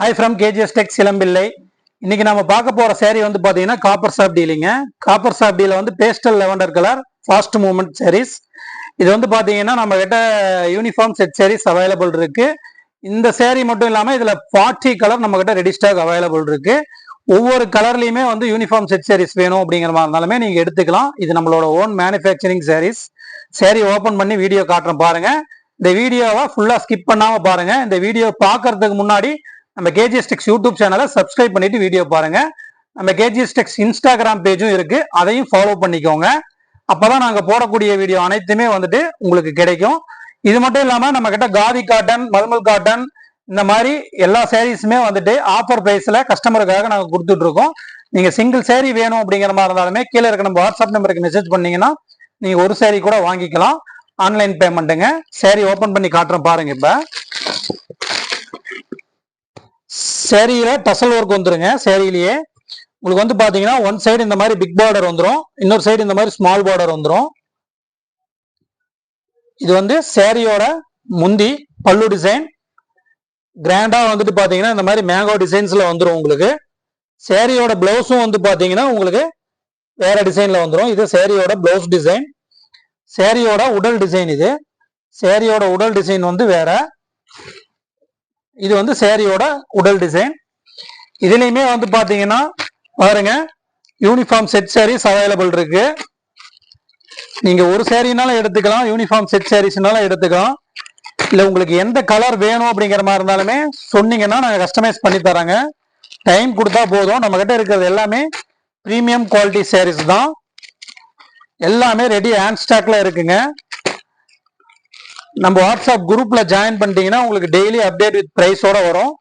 Hi from KGS tech சிலம்பிள்ளை. இன்னைக்கு நம்ம பார்க்க போற saree வந்து பாத்தீங்கன்னா காப்பர் சாப் டீலிங்க காப்பர் சாப் டீல வந்து pastel lavender colour fast movement sarees இது வந்து பாத்தீங்கன்னா நம்ம கிட்ட யூனிஃபார்ம் செட் சேரீஸ் அவைலபிள் இருக்கு. இந்த saree மட்டும் இல்லாம இதுல ஃபார்ட்டி கலர் நம்ம கிட்ட ரெடி ஸ்டாக் அவைலபிள் இருக்கு. ஒவ்வொரு கலர்லயுமே வந்து யூனிஃபார்ம் செட் சேரீஸ் வேணும் அப்படிங்கிற மாதிரி இருந்தாலுமே நீங்க எடுத்துக்கலாம். இது நம்மளோட own manufacturing sarees saree open பண்ணி வீடியோ காட்டுறேன் பாருங்க. இந்த வீடியோவை ஃபுல்லா ஸ்கிப் பண்ணாம பாருங்க. இந்த வீடியோ பார்க்கறதுக்கு முன்னாடி நம்ம கேஜிஎஸ்டிக்ஸ் யூடியூப் சேனலை சப்ஸ்கிரைப் பண்ணிட்டு வீடியோ பாருங்க. நம்ம கேஜிஎஸ்டெக்ஸ் இன்ஸ்டாகிராம் பேஜும் இருக்கு. அதையும் ஃபாலோ பண்ணிக்கோங்க. அப்பதான் நாங்க போடக்கூடிய வீடியோ அனைத்துமே வந்துட்டு உங்களுக்கு கிடைக்கும். இது மட்டும் இல்லாம நம்ம கிட்ட காதி காட்டன் மல்மல் காட்டன் இந்த மாதிரி எல்லா சேரீஸுமே வந்துட்டு ஆஃபர் பிரைஸ்ல கஸ்டமருக்காக நாங்க கொடுத்துட்டு இருக்கோம். நீங்க சிங்கிள் சேரீ வேணும் அப்படிங்கிற மாதிரி இருந்தாலுமே கீழே இருக்க நம்ம வாட்ஸ்அப் நம்பருக்கு மெசேஜ் பண்ணீங்கன்னா நீங்க ஒரு சேரீ கூட வாங்கிக்கலாம். ஆன்லைன் பேமெண்ட்டுங்க சேரீ ஓபன் பண்ணி காட்டுறோம் பாருங்க இப்ப. சேரீல டசல் ஒர்க் வந்துருங்க சேரீலயே உங்களுக்கு வந்து பாத்தீங்கன்னா ஒன் சைடு இந்த மாதிரி பிக் பார்டர் வந்துடும் இன்னொரு சைடு இந்த மாதிரி ஸ்மால் பார்டர் வந்துடும் இது வந்து சேரீயோட முந்தி பல்லு டிசைன் கிராண்டா வந்துட்டு பாத்தீங்கன்னா இந்த மாதிரி மேங்கோ டிசைன்ஸ்ல வந்துடும் உங்களுக்கு. சேரீயோட பிளவுஸும் வந்து பாத்தீங்கன்னா உங்களுக்கு வேற டிசைன்ல வந்துடும் இது சேரீயோட பிளவுஸ் டிசைன் சேரீயோட உடல் டிசைன் இது. சேரீயோட உடல் டிசைன் வந்து வேற. இது வந்து சேரீயோட உடல் டிசைன் இதுலயுமே வந்து பாத்தீங்கன்னா பாருங்க யூனிஃபார்ம் செட் சாரீஸ் அவைலபிள் இருக்கு. நீங்க ஒரு சேரீனாலும் எடுத்துக்கலாம் யூனிஃபார்ம் செட் சாரீஸ்னாலும் எடுத்துக்கலாம். இல்லை உங்களுக்கு எந்த கலர் வேணும் அப்படிங்கிற மாதிரி இருந்தாலுமே சொன்னீங்கன்னா நாங்கள் கஸ்டமைஸ் பண்ணி தராங்க டைம் கொடுத்தா போதும். நம்ம கிட்ட இருக்கிறது எல்லாமே ப்ரீமியம் குவாலிட்டி சாரீஸ் தான். எல்லாமே ரெடி ஹேண்ட் ஸ்டாக்ல இருக்குங்க. நம்ம வாட்ஸ்அப் குரூப்ல ஜாயின் பண்ணிட்டீங்கன்னா உங்களுக்கு டெய்லி அப்டேட் வித் ப்ரைஸோட வரும்.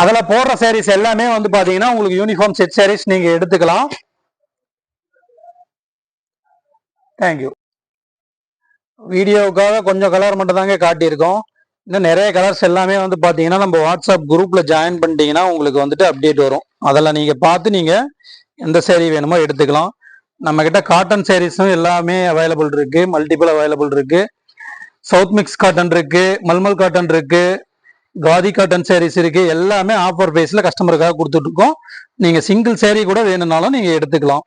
அதில் போடுற சாரீஸ் எல்லாமே வந்து பார்த்தீங்கன்னா உங்களுக்கு யூனிஃபார்ம் செட் சாரீஸ் நீங்கள் எடுத்துக்கலாம். தேங்க்யூ வீடியோவுக்காக கொஞ்சம் கலர் மட்டும் தாங்க காட்டியிருக்கோம். இன்னும் நிறைய கலர்ஸ் எல்லாமே வந்து பார்த்தீங்கன்னா நம்ம வாட்ஸ்அப் குரூப்பில் ஜாயின் பண்ணிட்டீங்கன்னா உங்களுக்கு வந்துட்டு அப்டேட் வரும். அதெல்லாம் நீங்கள் பார்த்து நீங்கள் எந்த சேரீ வேணுமோ எடுத்துக்கலாம். நம்மக்கிட்ட காட்டன் சேரீஸும் எல்லாமே அவைலபிள் இருக்குது மல்டிபிள் அவைலபிள் இருக்குது சவுத் மிக்ஸ் காட்டன் இருக்கு மல்மல் காட்டன் இருக்கு காதி காட்டன் சேரீஸ் இருக்கு எல்லாமே ஆஃபர் பிரைஸ்ல கஸ்டமருக்காக கொடுத்துட்டு இருக்கோம். நீங்க சிங்கிள் சேரீ கூட வேணும்னாலும் நீங்க எடுத்துக்கலாம்.